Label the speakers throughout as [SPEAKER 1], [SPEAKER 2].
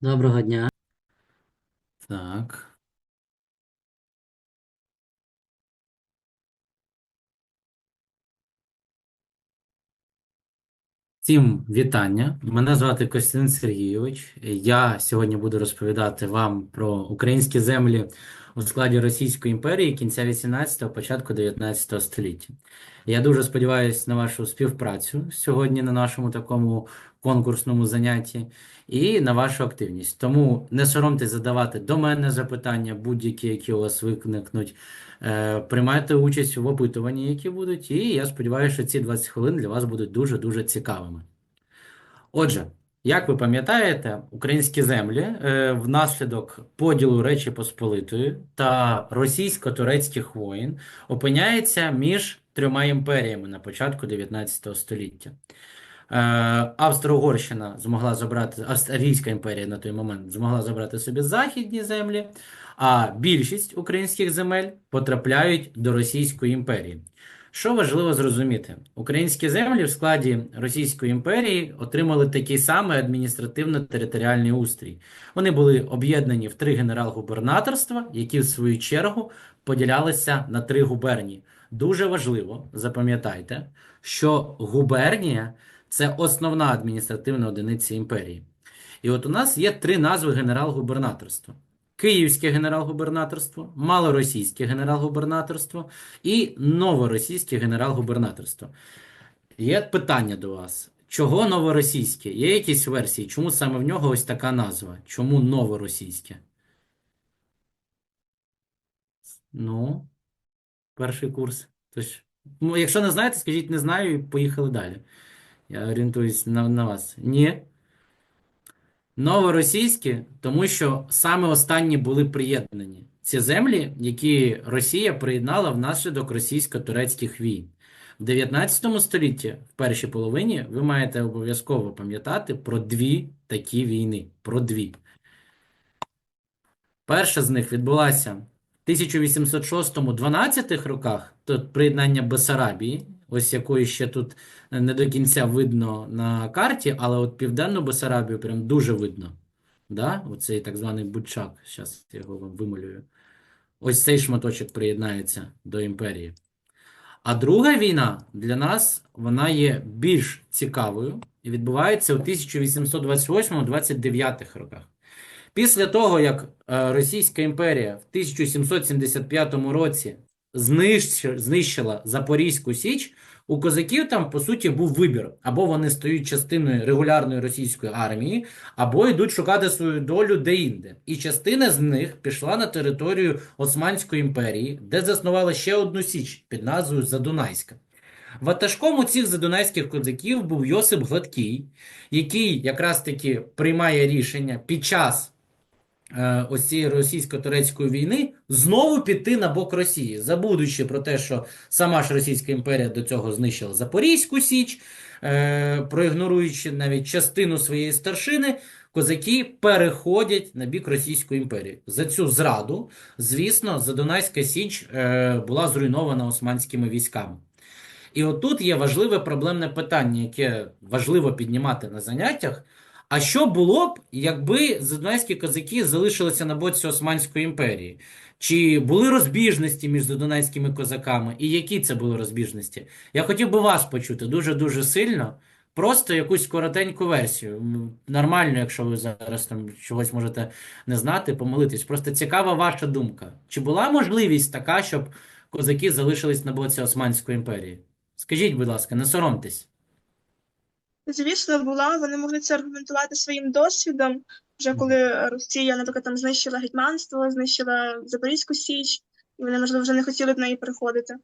[SPEAKER 1] Доброго дня.
[SPEAKER 2] Так. Всім вітання. Мене звати Костянтин Сергійович. Я сьогодні буду розповідати вам про українські землі у складі Російської імперії кінця 18-го, початку 19 століття. Я дуже сподіваюся на вашу співпрацю сьогодні на нашому такому конкурсному занятті і на вашу активність. Тому не соромтесь задавати до мене запитання, будь-які, які у вас виникнуть. Е, Приймайте участь в опитуванні, які будуть, і я сподіваюся, що ці 20 хвилин для вас будуть дуже-дуже цікавими. Отже, як ви пам'ятаєте, українські землі е, внаслідок поділу Речі Посполитої та російсько-турецьких воєн опиняються між трьома імперіями на початку 19 століття. Е, Австро-Угорщина змогла забрати, Австрійська імперія на той момент змогла забрати собі західні землі, а більшість українських земель потрапляють до Російської імперії. Що важливо зрозуміти, українські землі в складі Російської імперії отримали такий самий адміністративно-територіальний устрій. Вони були об'єднані в три генерал-губернаторства, які в свою чергу поділялися на три губернії. Дуже важливо, запам'ятайте, що губернія це основна адміністративна одиниця імперії. І от у нас є три назви генерал-губернаторства. Київське генерал-губернаторство, Малоросійське генерал-губернаторство і Новоросійське генерал-губернаторство. Є питання до вас. Чого новоросійське? Є якісь версії? Чому саме в нього ось така назва? Чому новоросійське? Ну, перший курс. Тож, ну, якщо не знаєте, скажіть не знаю і поїхали далі. Я орієнтуюсь на, на вас. Ні. Новоросійські, тому що саме останні були приєднані. Ці землі, які Росія приєднала внаслідок російсько-турецьких війн. В 19 столітті, в першій половині, ви маєте обов'язково пам'ятати про дві такі війни. Про дві. Перша з них відбулася в 1806-12 роках, тут приєднання Бессарабії, ось якої ще тут не до кінця видно на карті, але от Південну Бессарабію прям дуже видно. Да? Оцей так званий Бучак, зараз я його вам вималюю. Ось цей шматочок приєднається до імперії. А друга війна для нас вона є більш цікавою і відбувається у 1828-29 роках. Після того, як е, Російська імперія в 1775 році знищила Запорізьку Січ, у козаків там, по суті, був вибір. Або вони стають частиною регулярної російської армії, або йдуть шукати свою долю де-інде. І частина з них пішла на територію Османської імперії, де заснувала ще одну січ під назвою Задунайська. Ватажком у цих задунайських козаків був Йосип Гладкий, який якраз таки приймає рішення під час ось цієї російсько-турецької війни знову піти на бок Росії, забудучи про те, що сама ж Російська імперія до цього знищила Запорізьку Січ, е, проігноруючи навіть частину своєї старшини, козаки переходять на бік Російської імперії. За цю зраду, звісно, Задунайська Січ е, була зруйнована османськими військами. І отут є важливе проблемне питання, яке важливо піднімати на заняттях. А що було б, якби задунайські козаки залишилися на боці Османської імперії? Чи були розбіжності між задунайськими козаками? І які це були розбіжності? Я хотів би вас почути дуже-дуже сильно. Просто якусь коротеньку версію. Нормально, якщо ви зараз там чогось можете не знати, помилитись. Просто цікава ваша думка. Чи була можливість така, щоб козаки залишились на боці Османської імперії? Скажіть, будь ласка, не соромтесь.
[SPEAKER 3] Звісно, була. Вони могли це аргументувати своїм досвідом, вже коли Росія, наприклад, там знищила гетьманство, знищила Запорізьку Січ, і вони, можливо, вже не хотіли до неї переходити.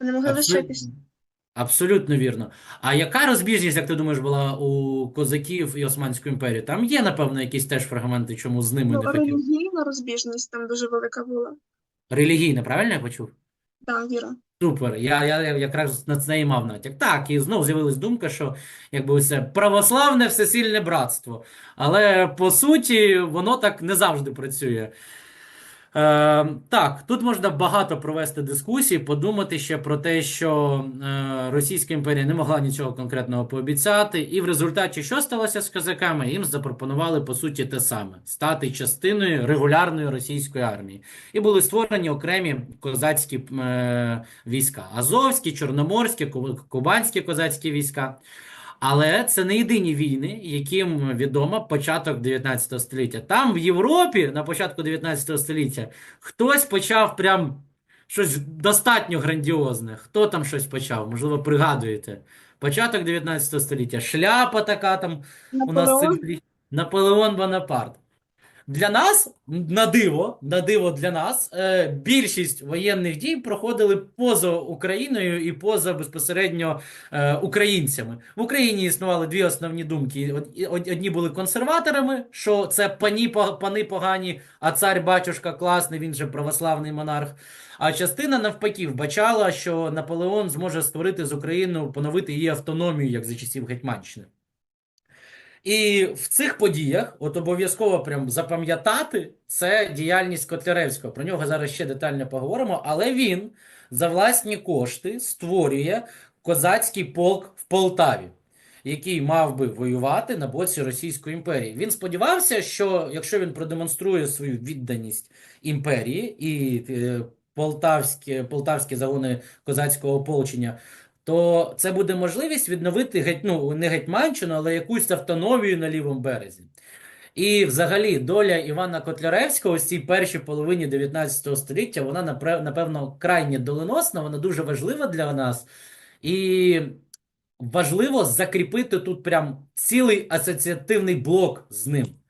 [SPEAKER 3] Вони могли лишитись.
[SPEAKER 2] Абсолютно, абсолютно вірно. А яка розбіжність, як ти думаєш, була у козаків і Османської імперії? Там є, напевно, якісь теж фрагменти, чому з ними
[SPEAKER 3] Ну,
[SPEAKER 2] не хотів.
[SPEAKER 3] релігійна розбіжність там дуже велика була.
[SPEAKER 2] Релігійна, правильно я почув?
[SPEAKER 3] Так, Віра.
[SPEAKER 2] Супер. Я, я, якраз на це і мав натяк. Так, і знов з'явилась думка, що якби це православне всесильне братство. Але по суті, воно так не завжди працює. Е, так, тут можна багато провести дискусій, подумати ще про те, що е, Російська імперія не могла нічого конкретного пообіцяти, і в результаті що сталося з козаками? Їм запропонували по суті те саме: стати частиною регулярної російської армії. І були створені окремі козацькі е, війська: Азовські, Чорноморські, Кубанські козацькі війська. Але це не єдині війни, яким відомо початок 19 століття. Там в Європі на початку 19 століття хтось почав прям щось достатньо грандіозне. Хто там щось почав? Можливо, пригадуєте. Початок 19 століття. Шляпа така там у нас
[SPEAKER 3] Наполеон?
[SPEAKER 2] Наполеон Бонапарт. Для нас, на диво, на диво для нас, е, більшість воєнних дій проходили поза Україною і поза безпосередньо е, українцями. В Україні існували дві основні думки. Одні були консерваторами, що це пані, пани погані, а цар батюшка класний, він же православний монарх. А частина навпаки вбачала, що Наполеон зможе створити з Україною, поновити її автономію, як за часів Гетьманщини. І в цих подіях, от обов'язково прям запам'ятати, це діяльність Котляревського. Про нього зараз ще детально поговоримо, але він за власні кошти створює козацький полк в Полтаві, який мав би воювати на боці Російської імперії. Він сподівався, що якщо він продемонструє свою відданість імперії і е, полтавські, полтавські загони козацького ополчення то це буде можливість відновити геть, ну, не Гетьманщину, але якусь автономію на лівому березі. І взагалі доля Івана Котляревського у цій першій половині 19 століття, вона напевно крайне доленосна, вона дуже важлива для нас. І важливо закріпити тут прям цілий асоціативний блок з ним.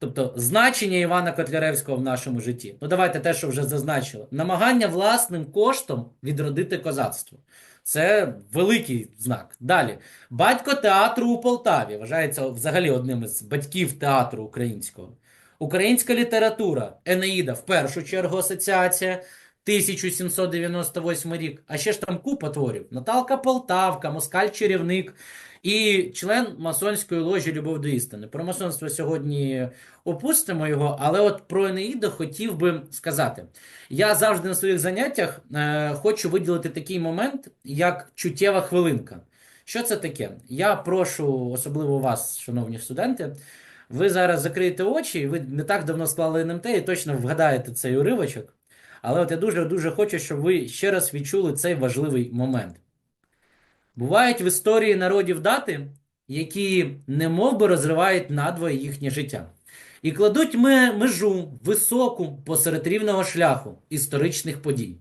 [SPEAKER 2] Тобто значення Івана Котляревського в нашому житті. Ну, давайте те, що вже зазначили. Намагання власним коштом відродити козацтво. Це великий знак. Далі. Батько театру у Полтаві вважається взагалі одним із батьків театру українського. Українська література, Енеїда, в першу чергу асоціація, 1798 рік. А ще ж там купа творів. Наталка Полтавка, Москаль Чарівник і член масонської ложі Любов до істини. Про масонство сьогодні опустимо його, але от про Енеїду хотів би сказати. Я завжди на своїх заняттях е, хочу виділити такий момент, як чуттєва хвилинка. Що це таке? Я прошу, особливо вас, шановні студенти, ви зараз закриєте очі, ви не так давно склали НМТ і точно вгадаєте цей уривочок. Але от я дуже-дуже хочу, щоб ви ще раз відчули цей важливий момент. Бувають в історії народів дати, які немов би розривають надвоє їхнє життя. І кладуть ми межу високу посеред рівного шляху історичних подій.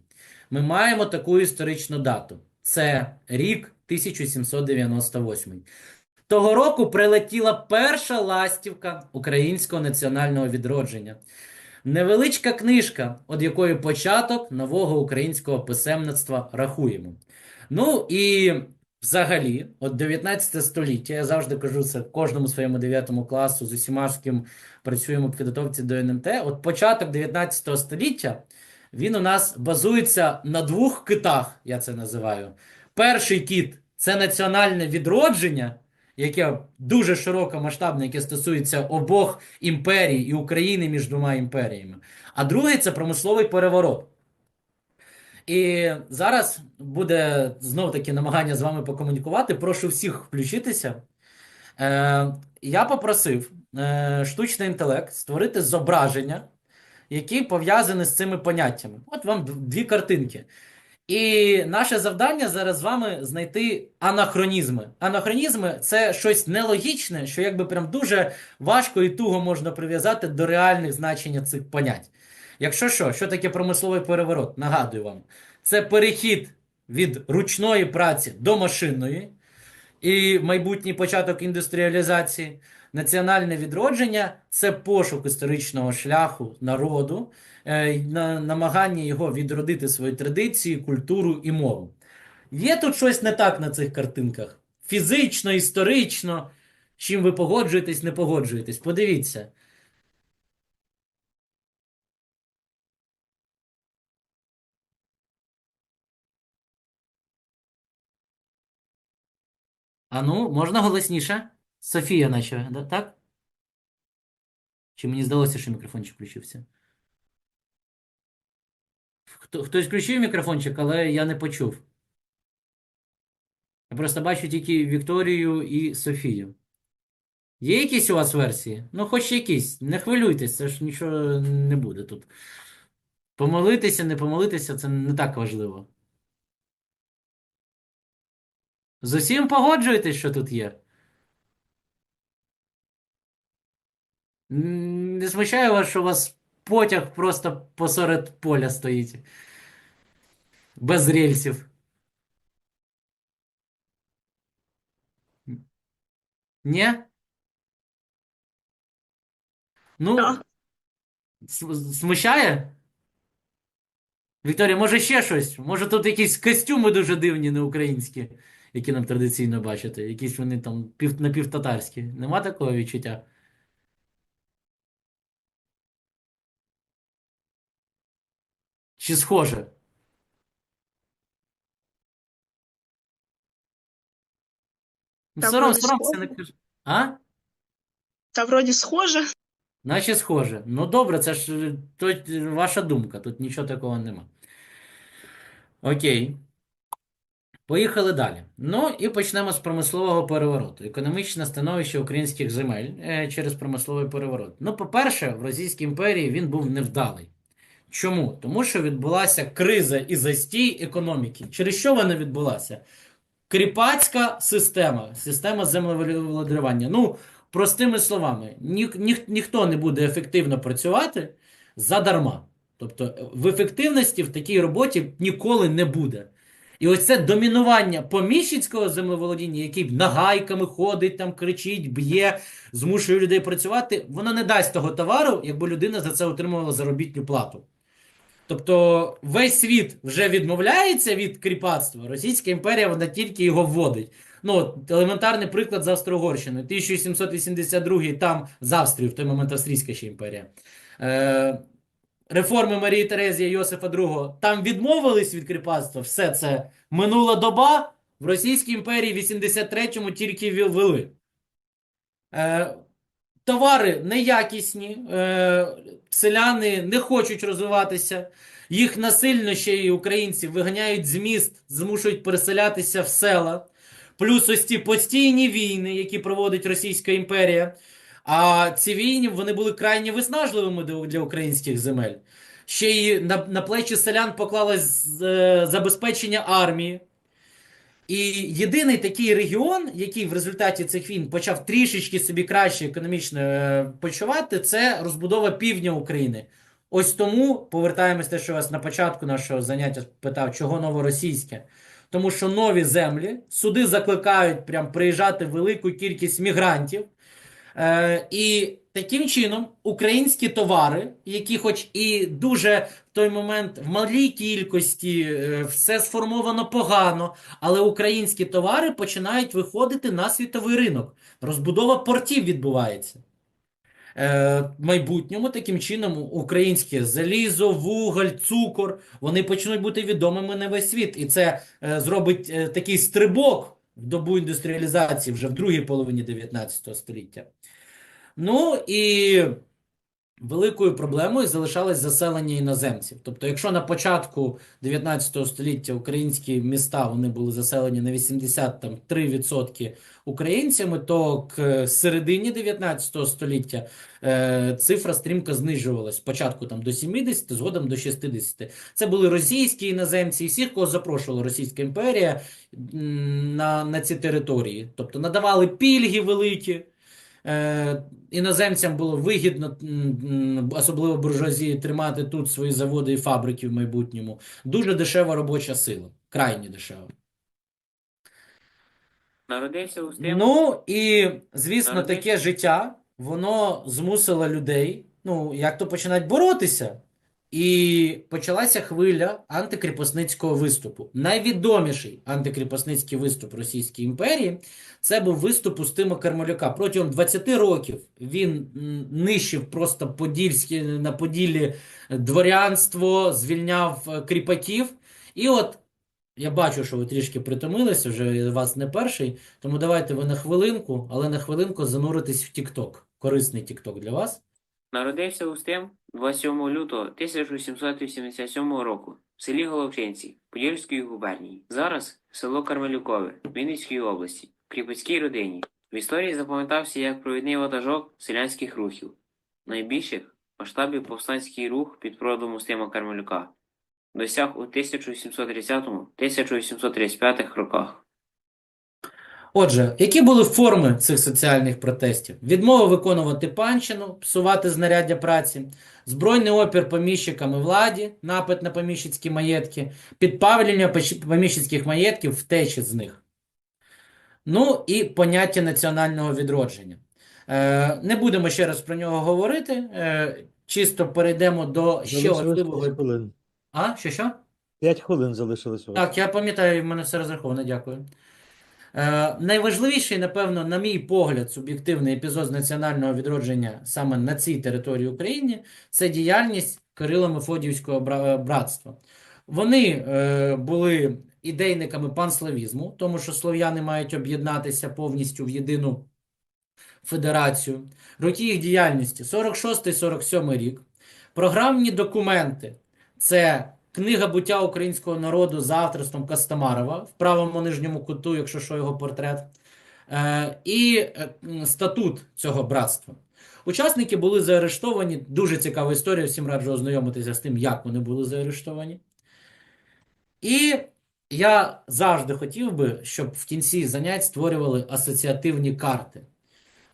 [SPEAKER 2] Ми маємо таку історичну дату. Це рік 1798. Того року прилетіла перша ластівка українського національного відродження. Невеличка книжка, від якої початок нового українського писемництва рахуємо. Ну і взагалі, от 19 століття, я завжди кажу це кожному своєму 9 класу, з усіма, з ким працюємо підготовці до НМТ. От початок 19 століття, він у нас базується на двох китах, я це називаю. Перший кіт це національне відродження, яке дуже широко масштабне, яке стосується обох імперій і України між двома імперіями. А другий це промисловий переворот. І зараз буде знов таки намагання з вами покомунікувати. Прошу всіх включитися. Е, я попросив е, штучний інтелект створити зображення, які пов'язані з цими поняттями. От вам дві картинки. І наше завдання зараз з вами знайти анахронізми. Анахронізми це щось нелогічне, що якби прям дуже важко і туго можна прив'язати до реальних значення цих понять. Якщо що, що таке промисловий переворот? Нагадую вам, це перехід від ручної праці до машинної і майбутній початок індустріалізації. Національне відродження це пошук історичного шляху народу, е, на- намагання його відродити свої традиції, культуру і мову. Є тут щось не так на цих картинках? Фізично, історично, чим ви погоджуєтесь, не погоджуєтесь. Подивіться. А ну, можна голосніше? Софія, наче, да? так? Чи мені здалося, що мікрофончик включився? Хто- Хтось включив мікрофончик, але я не почув. Я просто бачу тільки Вікторію і Софію. Є якісь у вас версії? Ну, хоч якісь. Не хвилюйтесь, це ж нічого не буде тут. Помолитися, не помолитися це не так важливо. З усім погоджуєтесь, що тут є? Не смущає вас, що у вас потяг просто посеред поля стоїть. Без рельсів. Ні? Ну, с- смущає? Вікторія, може ще щось? Може тут якісь костюми дуже дивні не українські, які нам традиційно бачити? Якісь вони там пів, напівтатарські. Нема такого відчуття? Чи схоже? Ну,
[SPEAKER 3] Та
[SPEAKER 2] сором, соромся, не
[SPEAKER 3] схоже.
[SPEAKER 2] кажи. А?
[SPEAKER 3] Та вроді схоже.
[SPEAKER 2] Наче схоже. Ну добре, це ж е, то, е, ваша думка, тут нічого такого нема. Окей. Поїхали далі. Ну і почнемо з промислового перевороту. Економічне становище українських земель е, через промисловий переворот. Ну, по-перше, в Російській імперії він був невдалий. Чому? Тому що відбулася криза і застій економіки. Через що вона відбулася? Кріпацька система, система землеволодарювання. Ну, простими словами, ні, ні, ніхто не буде ефективно працювати задарма. Тобто в ефективності в такій роботі ніколи не буде. І ось це домінування поміщицького землеволодіння, який нагайками ходить, там кричить, б'є, змушує людей працювати, воно не дасть того товару, якби людина за це отримувала заробітну плату. Тобто весь світ вже відмовляється від кріпацтва. Російська імперія вона тільки його вводить. Ну, от, елементарний приклад з Австро-Угорщиною. 1782 там з Австрією, в той момент Австрійська ще імперія. Е, реформи Марії Терезії Йосифа II там відмовились від кріпацтва. Все це минула доба. В Російській імперії в 83-му тільки ввели. Е, Товари неякісні, е, селяни не хочуть розвиватися, їх насильно ще й українці виганяють з міст, змушують переселятися в села. Плюс ось ці постійні війни, які проводить Російська імперія. А ці війни вони були крайне виснажливими для українських земель. Ще й на, на плечі селян поклалось е, забезпечення армії. І єдиний такий регіон, який в результаті цих війн почав трішечки собі краще економічно е, почувати, це розбудова півдня України. Ось тому повертаємось те, що вас на початку нашого заняття питав, чого новоросійське. Тому що нові землі, суди закликають прям приїжджати велику кількість мігрантів. Е, і таким чином українські товари, які, хоч і дуже в той момент в малій кількості, е, все сформовано погано, але українські товари починають виходити на світовий ринок. Розбудова портів відбувається. Е, в майбутньому таким чином українське залізо, вуголь, цукор вони почнуть бути відомими на весь світ. І це е, зробить е, такий стрибок в добу індустріалізації вже в другій половині 19 століття. Ну і великою проблемою залишалось заселення іноземців. Тобто, якщо на початку 19 століття українські міста вони були заселені на 83% українцями, то к середині 19 століття е, цифра стрімко знижувалась. Спочатку там до 70, згодом до 60. Це були російські іноземці, і всіх, кого запрошувала Російська імперія на, на ці території. Тобто надавали пільги великі. Е, іноземцям було вигідно, особливо буржуазії, тримати тут свої заводи і фабрики в майбутньому. Дуже дешева робоча сила, крайні дешева.
[SPEAKER 1] Народився у Стим...
[SPEAKER 2] Ну і звісно,
[SPEAKER 1] Народився.
[SPEAKER 2] таке життя воно змусило людей, ну як то починати боротися. І почалася хвиля антикріпосницького виступу. Найвідоміший антикріпосницький виступ Російської імперії це був виступ Устима Кармелюка. Протягом 20 років він нищив просто подільське на Поділлі дворянство, звільняв е, кріпаків. І от я бачу, що ви трішки притомилися, вже вас не перший, тому давайте ви на хвилинку, але на хвилинку зануритесь в TikTok. Корисний TikTok для вас.
[SPEAKER 1] Народився у 27 лютого 1787 року. в селі Головчинці Подільської губернії. Зараз село Кармелюкове Вінницької області, в кріпацькій родині. В історії запам'ятався як провідний ватажок селянських рухів, найбільших масштабів повстанський рух під проводом Устима Кармелюка досяг у 1730-1835 роках.
[SPEAKER 2] Отже, які були форми цих соціальних протестів? Відмова виконувати панщину, псувати знаряддя праці, збройний опір поміщикам і владі, напад на поміщицькі маєтки, підпалення пощ- поміщицьких маєтків, втечі з них. Ну і поняття національного відродження. Е, не будемо ще раз про нього говорити. Е, чисто перейдемо до ще
[SPEAKER 4] Залишилось
[SPEAKER 2] важливого.
[SPEAKER 4] 5 хвилин.
[SPEAKER 2] А, що що?
[SPEAKER 4] 5 хвилин залишилось.
[SPEAKER 2] Так, я пам'ятаю, в мене все розраховано, дякую. Е, найважливіший, напевно, на мій погляд, суб'єктивний епізод з національного відродження саме на цій території України це діяльність Кирило-Мефодіївського братства. Вони е, були ідейниками панславізму, тому що слов'яни мають об'єднатися повністю в єдину федерацію. Роки їх діяльності 46-47 рік. Програмні документи це книга буття українського народу за авторством Костомарова в правому нижньому куту, якщо що його портрет, е, і е, статут цього братства. Учасники були заарештовані. Дуже цікава історія, всім раджу ознайомитися з тим, як вони були заарештовані. І я завжди хотів би, щоб в кінці занять створювали асоціативні карти.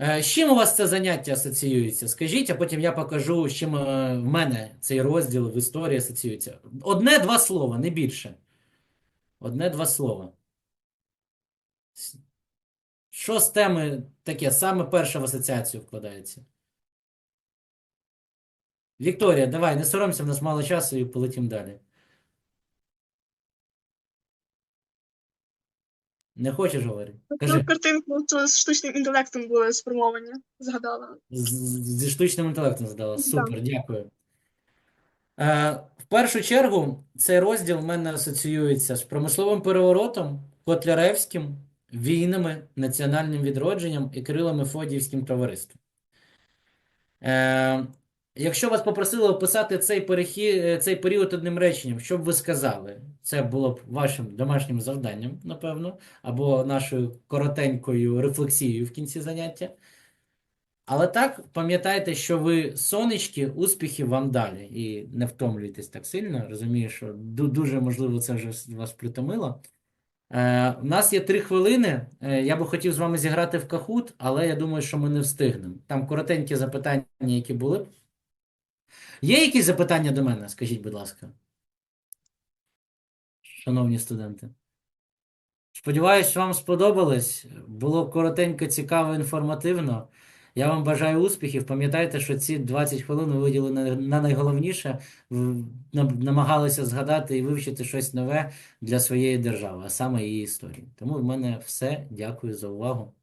[SPEAKER 2] Е, З чим у вас це заняття асоціюється? Скажіть, а потім я покажу, з чим е, в мене цей розділ в історії асоціюється. Одне-два слова, не більше. Одне-два слова. Що з теми таке? Саме перше в асоціацію вкладається. Вікторія, давай, не соромся, в нас мало часу і полетім далі. Не хочеш говорити? Кажи.
[SPEAKER 3] Ту картинку з штучним інтелектом були сформовані, згадала.
[SPEAKER 2] З- Зі штучним інтелектом задала.
[SPEAKER 3] Так.
[SPEAKER 2] Супер, дякую. Е, в першу чергу, цей розділ в мене асоціюється з промисловим переворотом, Котляревським, війнами, національним відродженням і Кирилом Мефодіївським товариством. Е, якщо вас попросили описати цей перехід, цей період одним реченням, що б ви сказали? Це було б вашим домашнім завданням, напевно, або нашою коротенькою рефлексією в кінці заняття. Але так, пам'ятайте, що ви сонечки, успіхів вам далі. І не втомлюйтесь так сильно. Розумію, що дуже можливо це вже вас притомило. Е, у нас є три хвилини. Е, я би хотів з вами зіграти в кахут, але я думаю, що ми не встигнемо. Там коротенькі запитання, які були. Є якісь запитання до мене? Скажіть, будь ласка. Шановні студенти. Сподіваюсь, вам сподобалось. Було коротенько, цікаво, інформативно. Я вам бажаю успіхів. Пам'ятайте, що ці 20 хвилин ви виділили на, на найголовніше, намагалися згадати і вивчити щось нове для своєї держави, а саме її історії. Тому в мене все. Дякую за увагу.